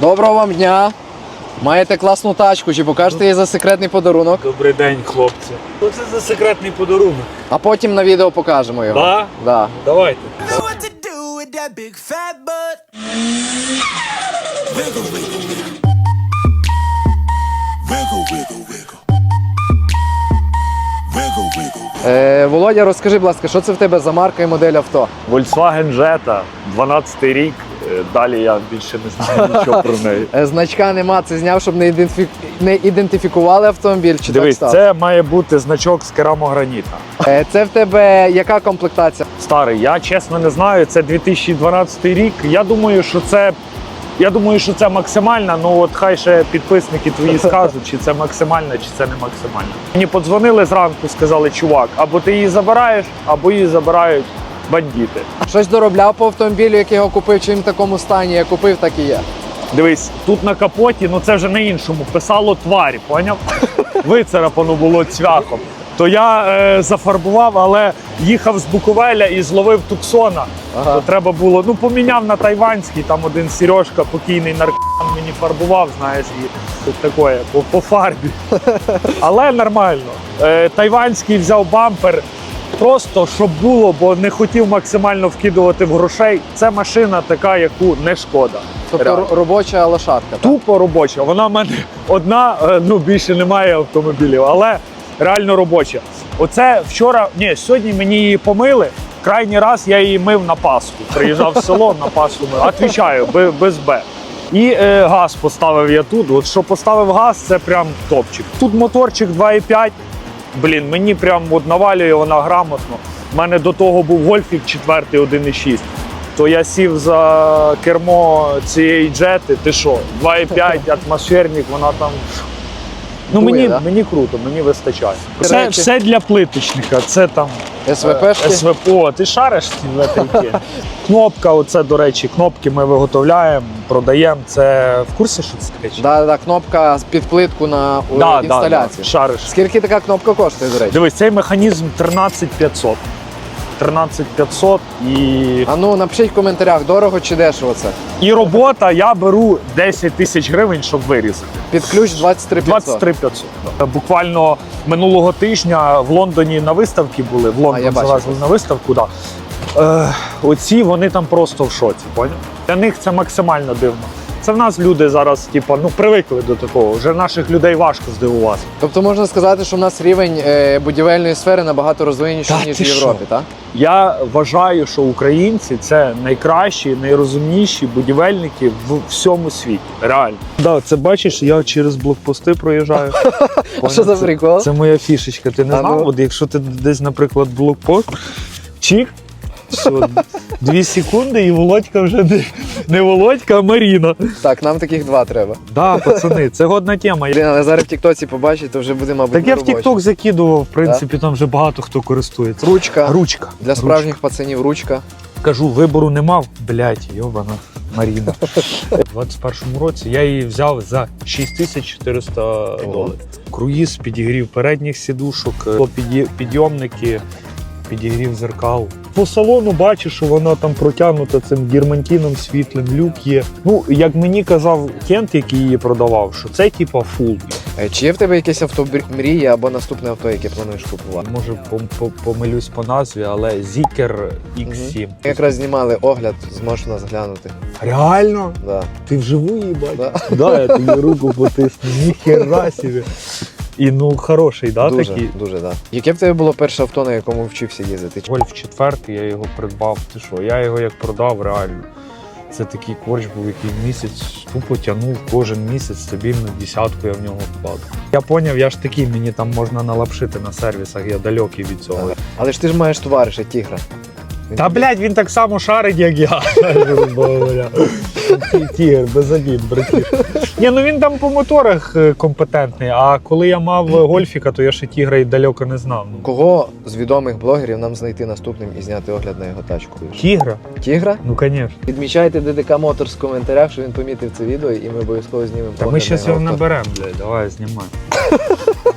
Доброго вам дня. Маєте класну тачку, чи покажете її за секретний подарунок, Добрий день, хлопці. Що це за секретний подарунок? а потім на відео покажемо його. Да? Да. Давайте. Е, Володя, розкажи, будь ласка, що це в тебе за марка і модель авто? Volkswagen Jetta, 12 рік. Е, Далі я більше не знаю нічого про неї. Е, значка нема, це зняв, щоб не, ідентифі... не ідентифікували автомобіль, чи Дивись, так стало? це має бути значок з керамограніта. Е, це в тебе яка комплектація? Старий, я чесно не знаю. Це 2012 рік. Я думаю, що це. Я думаю, що це максимальна, ну от хай ще підписники твої скажуть, чи це максимальна, чи це не максимальна. Мені подзвонили зранку, сказали, чувак, або ти її забираєш, або її забирають бандити. Щось доробляв по автомобілю, який його купив, чи він в такому стані, як купив, так і є. Дивись, тут на капоті, ну це вже на іншому. Писало тварі, поняв? Вицарапано було цвяхом. То я е, зафарбував, але їхав з Буковеля і зловив туксона. Ага. То треба було, ну поміняв на тайванський, там один Сережка, покійний наркоман мені фарбував, знаєш, і таке, по, по фарбі. Але нормально. Е, тайванський взяв бампер. Просто щоб було, бо не хотів максимально вкидувати в грошей. Це машина така, яку не шкода. Тобто Реально. робоча лошадка. Так? Тупо робоча. Вона в мене одна, е, ну більше немає автомобілів, але реально робоча. Оце вчора, ні, сьогодні мені її помили. Крайній раз я її мив на Пасху. Приїжджав в село на Пасху мив. Отвічаю, бе- без Б. І е, газ поставив я тут. От що поставив газ, це прям топчик. Тут моторчик 2,5. Блін, мені прям от навалює вона грамотно. У мене до того був гольфік 4 1,6. То я сів за кермо цієї джети. Ти що, 2,5 атмосферник, вона там. Ну Дує, мені, да? мені круто, мені вистачає. Це речі- все для плиточника. Це там СВПшки? СВП. СВП. Ти шариш ці витрики? Кнопка, оце, до речі, кнопки ми виготовляємо, продаємо. Це в курсі, що це речі? Да, да, кнопка під плитку на да, Да, да, да, шариш. Скільки така кнопка коштує, до речі? Дивись, цей механізм 13500. 13500 і, А ну напишіть в коментарях, дорого чи дешево це. і робота я беру 10 тисяч гривень, щоб вирізати. Під ключ 23 500. 23 500. да. Буквально минулого тижня в Лондоні на виставці були. В А, я Лондон бачив. завезли на виставку. Да. Е, оці вони там просто в шоці. Поняв? Для них це максимально дивно. Це в нас люди зараз, типу, ну привикли до такого. Вже наших людей важко здивувати. Тобто можна сказати, що в нас рівень е, будівельної сфери набагато розвиненіший, ніж в Європі, так? Я вважаю, що українці це найкращі, найрозумніші будівельники в всьому світі. Реально. Да, це бачиш, я через блокпости проїжджаю. А що за прикол? Це моя фішечка. Ти не знав? ну. От якщо ти десь, наприклад, блокпост, чик. Все, дві секунди, і Володька вже не, не Володька, а Маріна. Так, нам таких два треба. Да, пацани, це годна тема. Блін, але зараз в Тіктоці побачить, то вже буде, мабуть, Так я в. TikTok закидував, в принципі, там вже багато хто користується. Ручка. Ручка. Для справжніх пацанів ручка. Кажу, вибору не мав. Блять, йобана Маріна. У 21-му році я її взяв за 6400 доларів. Круїз, підігрів передніх сідушок, е, підйомники, підігрів зеркал. По салону бачу, що вона там протягнута цим гірмантіном світлим, люк є. Ну, як мені казав Кент, який її продавав, що це типа фул. Е, Чи є в тебе якесь авто мрії або наступне авто, яке плануєш купувати? Може, пом- пом- помилюсь по назві, але Zikr X7. Ми якраз знімали огляд, зможеш нас глянути. Реально? Да. Ти вживу її бачиш? Да. Да, я тобі руку потисну. Ніхера собі. І ну хороший, да, дуже, такий. дуже, да. Яке в тебе було перше авто, на якому вчився їздити? Гольф четвертий, я його придбав. Ти що, я його як продав реально. Це такий корч був, який місяць тупо тягнув кожен місяць стабільно десятку я в нього вкладу. Я поняв, я ж такий, мені там можна налапшити на сервісах, я далекий від цього. Але, але ж ти ж маєш товариша, тігра. Він Та блядь, він так само шарить, як я. Тігр, без обід, братів. Ні, ну він там по моторах е, компетентний, а коли я мав гольфіка, то я ще тігра і далеко не знав. Ну, Кого з відомих блогерів нам знайти наступним і зняти огляд на його тачку? Тігра? Тігра? Ну, звісно. Відмічайте ДДК Motors в коментарях, що він помітив це відео, і ми обов'язково знімемо. Та ми зараз його наберемо, блядь, давай знімай.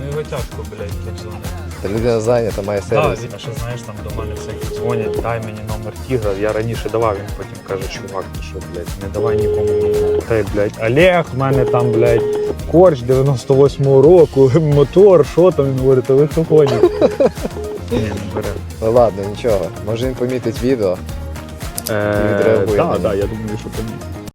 Ну його тяжко, блядь, подзвонити. Та людина зайнята, має Так, сервіс. він ще знаєш, там до мене всякі дзвонять, дай мені номер тігра. Я раніше давав, він потім каже, чувак, ти що, блядь, не давай нікому номер. Та й, блядь, Олег, в мене там, блядь, корч 98-го року, мотор, що там, він говорить, та ви що гоніте? Ні, не бере. Ну ладно, нічого. Може він помітить відео. Е, відреагує на Так, нього. так, я думаю, що помітить.